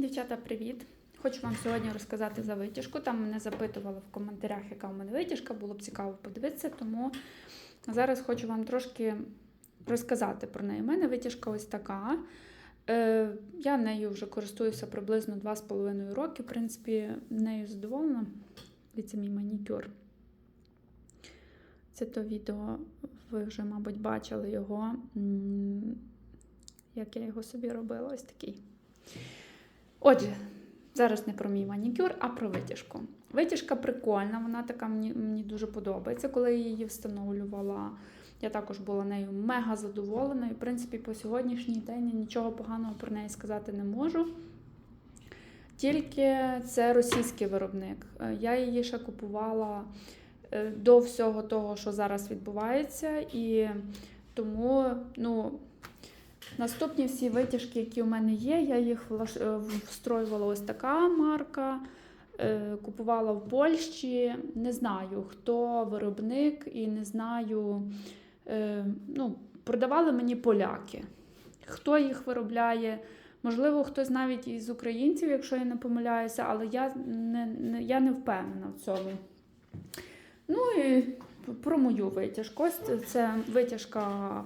Дівчата, привіт! Хочу вам сьогодні розказати за витяжку. Там мене запитували в коментарях, яка у мене витяжка, було б цікаво подивитися, тому зараз хочу вам трошки розказати про неї. У мене витяжка ось така. Е, я нею вже користуюся приблизно 2,5 роки. В принципі, нею задоволена. Дивіться, мій манікюр. Це то відео, ви вже, мабуть, бачили його, як я його собі робила, ось такий. Отже, зараз не про мій манікюр, а про витяжку. Витяжка прикольна, вона така мені, мені дуже подобається. Коли я її встановлювала, я також була нею мега задоволена. І, в принципі, по сьогоднішній день я нічого поганого про неї сказати не можу. Tільки це російський виробник. Е, Я її ще купувала е, до всього того, що зараз відбувається, і тому, ну. Наступні всі витяжки, які у мене є, я їх е, встроювала ось така марка. е, Купувала в Польщі. Не знаю, хто виробник, і не знаю. е, Ну, продавали мені поляки. Хто їх виробляє? Можливо, хтось навіть із українців, якщо я не помиляюся, але я не, не, я не впевнена в цьому. Ну і про мою витяжку. Ось це витяжка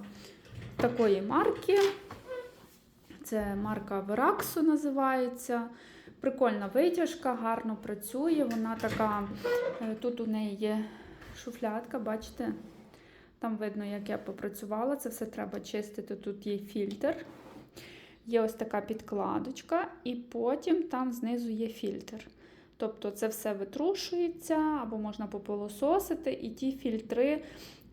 такої марки. Це марка Вераксу називається. Прикольна витяжка, гарно працює. Вона така, е, тут у неї є шуфлядка, бачите? Там видно, як я попрацювала. Це все треба чистити. Тут є фільтр. Є ось така підкладочка, і потім там знизу є фільтр. Тобто це все витрушується або можна попилососити, і ті фільтри,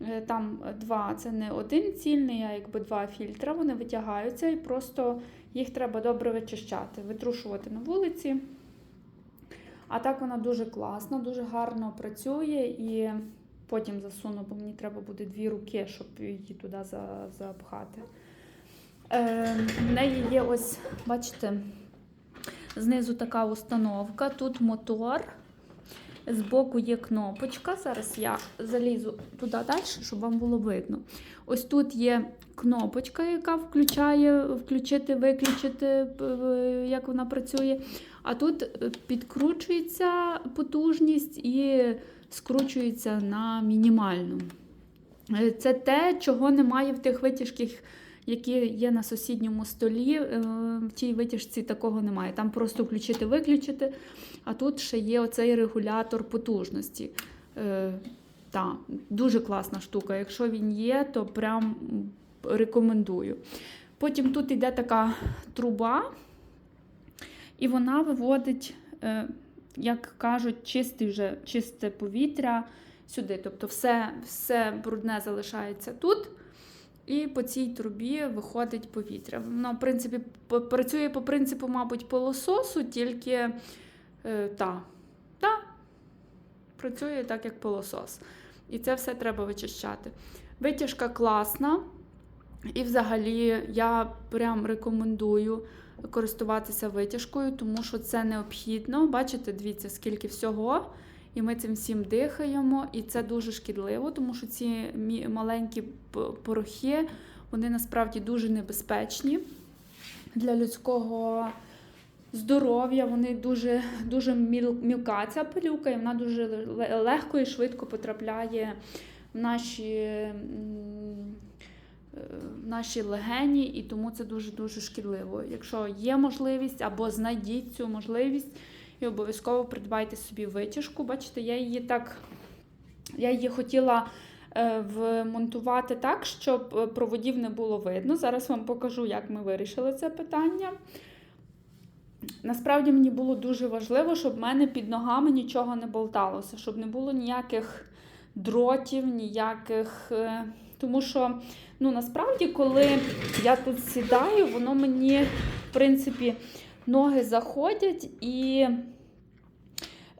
е, там два, це не один цільний, а якби два фільтри, вони витягаються і просто їх треба добре вичищати, витрушувати на вулиці. А так вона дуже класна, дуже гарно працює і потім засуну, бо мені треба буде дві руки, щоб її туди запхати. Е, в неї є ось, бачите, Знизу така установка, тут мотор. Збоку є кнопочка. Зараз я залізу туди далі, щоб вам було видно. Ось тут є кнопочка, яка включає включити, виключити, е, як вона працює. А тут е, підкручується потужність і скручується на мінімальну. Е, Це те, чого немає в тих витяжках які є на сусідньому столі. е, В тій витяжці такого немає. Там просто включити-виключити. А тут ще є оцей регулятор потужності. Е, та, дуже класна штука. Якщо він є, то прям рекомендую. Потім тут йде така труба, і вона виводить, е, як кажуть, чисте вже чисте повітря сюди. Тобто все, все брудне залишається тут. І по цій трубі виходить повітря. Воно, в принципі, працює по принципу, мабуть, пилососу, тільки е, та, та, працює так, як пилосос. І це все треба вичищати. Витяжка класна, і взагалі я прям рекомендую користуватися витяжкою, тому що це необхідно. Бачите, дивіться, скільки всього. І ми цим всім дихаємо, і це дуже шкідливо, тому що ці маленькі порохи вони насправді дуже небезпечні для людського здоров'я. Вони дуже, дуже мілка ця пилюка, і вона дуже легко і швидко потрапляє в наші, в наші легені, і тому це дуже дуже шкідливо. Якщо є можливість або знайдіть цю можливість. І обов'язково придбайте собі витяжку. Бачите, я її так, я її хотіла е, вмонтувати так, щоб е, проводів не було видно. Зараз вам покажу, як ми вирішили це питання. Насправді мені було дуже важливо, щоб в мене під ногами нічого не болталося, щоб не було ніяких дротів, ніяких. е, Тому що ну, насправді, коли я тут сідаю, воно мені, в принципі, ноги заходять і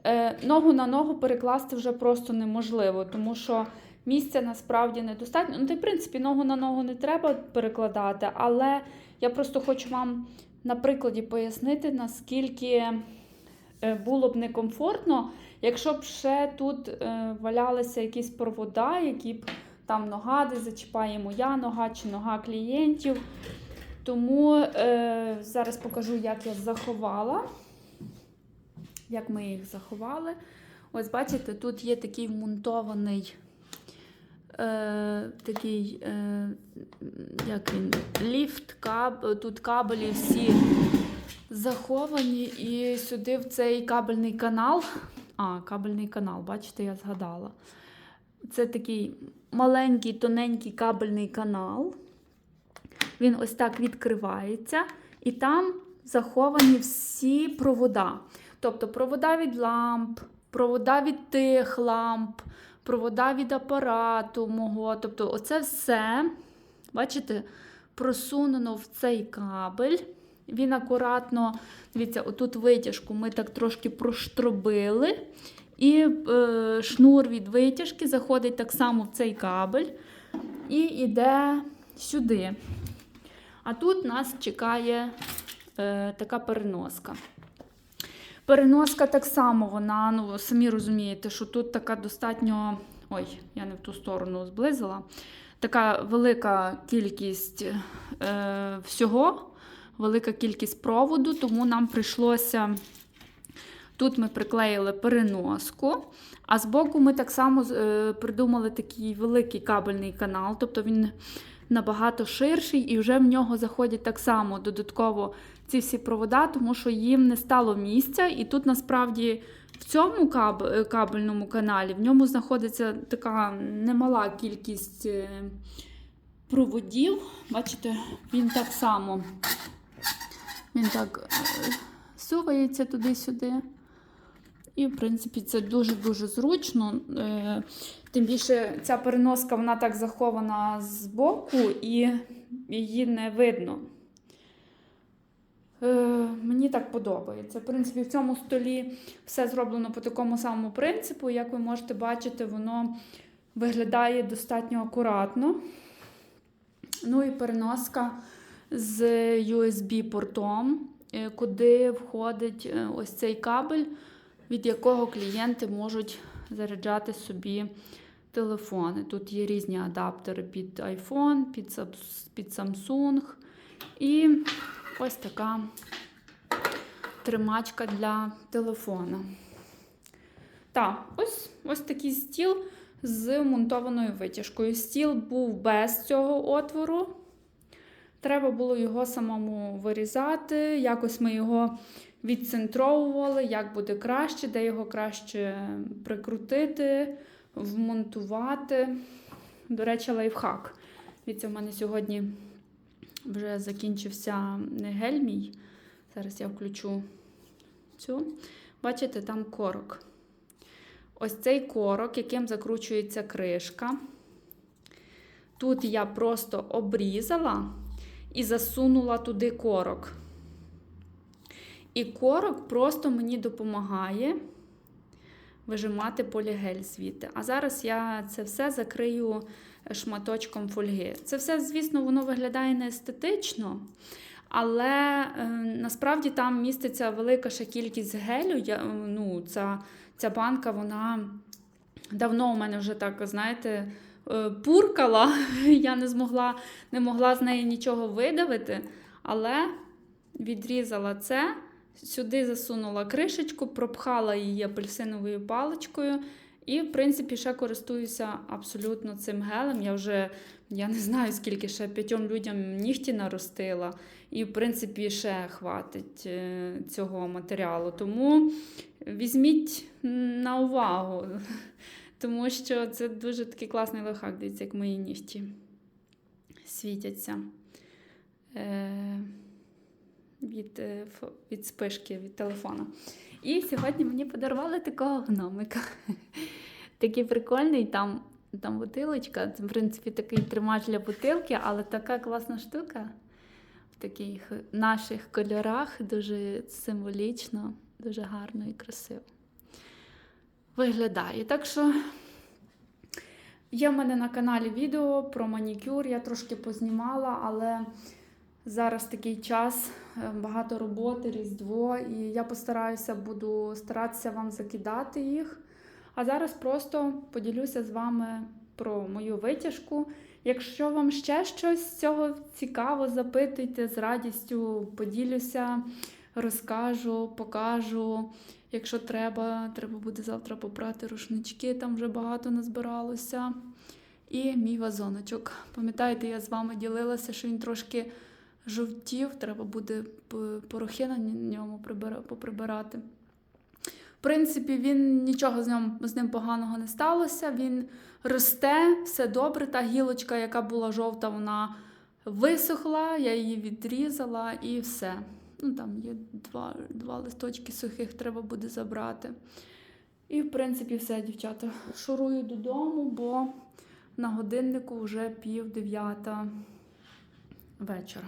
е, ногу на ногу перекласти вже просто неможливо, тому що місця насправді недостатньо. Ну, й, в принципі, ногу на ногу не треба перекладати, але я просто хочу вам на прикладі пояснити, наскільки е, було б некомфортно, якщо б ще тут е, валялися якісь провода, які б там нога, де зачіпає моя нога чи нога клієнтів. Тому е, зараз покажу, як я заховала. Як ми їх заховали. Ось бачите, тут є такий вмонтований е, такий, е, як він, ліфт, каб, тут кабелі всі заховані. І сюди в цей кабельний канал. А, кабельний канал, бачите, я згадала. Це такий маленький, тоненький кабельний канал. Він ось так відкривається, і там заховані всі провода. Тобто провода від ламп, провода від тих ламп, провода від апарату мого. Тобто, оце все, бачите, просунено в цей кабель. Він акуратно, дивіться, отут витяжку ми так трошки проштробили. І е, шнур від витяжки заходить так само в цей кабель і йде сюди. А тут нас чекає е, така переноска. Переноска так само, вона, ну, самі розумієте, що тут така достатньо. Ой, я не в ту сторону зблизила. Така велика кількість е, всього, велика кількість проводу, тому нам прийшлося. Тут ми приклеїли переноску, а збоку ми так само е, придумали такий великий кабельний канал, тобто він набагато ширший, і вже в нього заходять так само додатково ці всі провода, тому що їм не стало місця. І тут насправді в цьому каб, кабельному каналі в ньому знаходиться така немала кількість е, проводів. Бачите, він так само він так е, сувається туди-сюди. І, в принципі, це дуже-дуже зручно. Е, Тим більше ця переноска вона так захована з боку і її не видно. Е, Мені так подобається. В принципі, в цьому столі все зроблено по такому самому принципу. Як ви можете бачити, воно виглядає достатньо акуратно. Ну і переноска з USB-портом, е, куди входить ось цей кабель, від якого клієнти можуть заряджати собі телефони. Тут є різні адаптери під iPhone, під, Samsung. І ось така тримачка для телефона. Так, ось, ось такий стіл з монтованою витяжкою. Стіл був без цього отвору. Треба було його самому вирізати. Якось ми його відцентровували, як буде краще, де його краще прикрутити, вмонтувати. До речі, лайфхак. Дивіться, в мене сьогодні вже закінчився гель мій. Зараз я включу цю. Бачите, там корок. Ось цей корок, яким закручується кришка. Тут я просто обрізала і засунула туди корок. І корок просто мені допомагає вижимати полігель звідти. А зараз я це все закрию шматочком фольги. Це все, звісно, воно виглядає не естетично, але е, насправді там міститься велика ще кількість гелю. Я, е, ну, ця, ця банка, вона давно у мене вже так, знаєте, е, пуркала. Я не змогла, не могла з неї нічого видавити, але відрізала це. Сюди засунула кришечку, пропхала її апельсиновою паличкою. І, в принципі, ще користуюся абсолютно цим гелем. Я вже я не знаю, скільки ще п'ятьом людям нігті наростила. І, в принципі, ще хватить е, цього матеріалу. Тому візьміть на увагу, тому що це дуже такий класний лайфхак, дивіться, як мої нігті світяться. Е, від, е, від спишки від телефона. І сьогодні мені подарували такого гномика. Такий прикольний, там, там бутилочка. Це, в принципі, такий тримач для бутилки, але така класна штука в таких наших кольорах, дуже символічно, дуже гарно і красиво. Виглядає. Так що є в мене на каналі відео про манікюр. Я трошки познімала, але. Зараз такий час, е, багато роботи, Різдво, і я постараюся, буду старатися вам закидати їх. А зараз просто поділюся з вами про мою витяжку, Якщо вам ще щось з цього цікаво, запитуйте, з радістю поділюся, розкажу, покажу. Якщо треба, треба буде завтра попрати рушнички, там вже багато назбиралося. І мій вазоночок. Пам'ятаєте, я з вами ділилася, що він трошки жовтів, треба буде порохи на ньому поприбирати. В принципі, він нічого з ним, з ним поганого не сталося. Він росте, все добре. Та гілочка, яка була жовта, вона висохла, я її відрізала і все. Ну, там є два, два листочки сухих, треба буде забрати. І, в принципі, все, дівчата. Шурую додому, бо на годиннику вже пів дев'ята вечора.